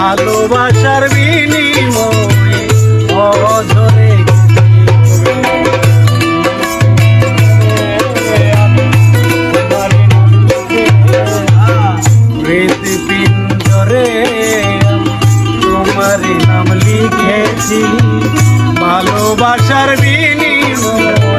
ভালোবাসার বিনিময়ে অঝরে হৃদপিঞ্জরে তোমার নাম লিখেছি ভালোবাসার বিনিময়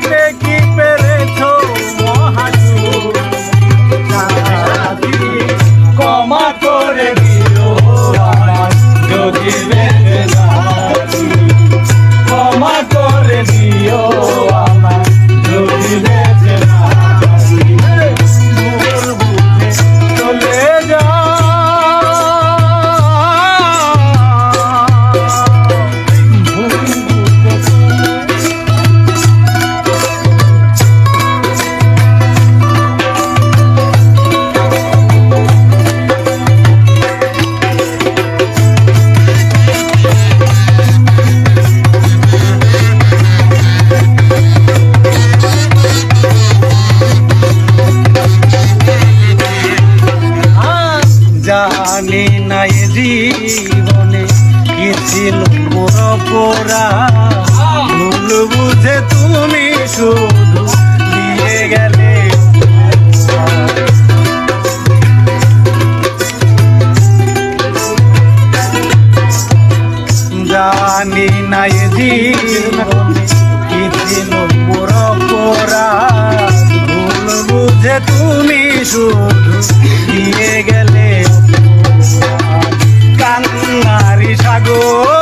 take জানি না এ জীবনে কি ছিল পুরো পোড়া ভুল বুঝে তুমি শুধু দিয়ে গেলে। জানি না এ জীবনে কি ছিল পুরো পোড়া ভুল বুঝে তুমি শুধু দিয়ে গেলে। Oh.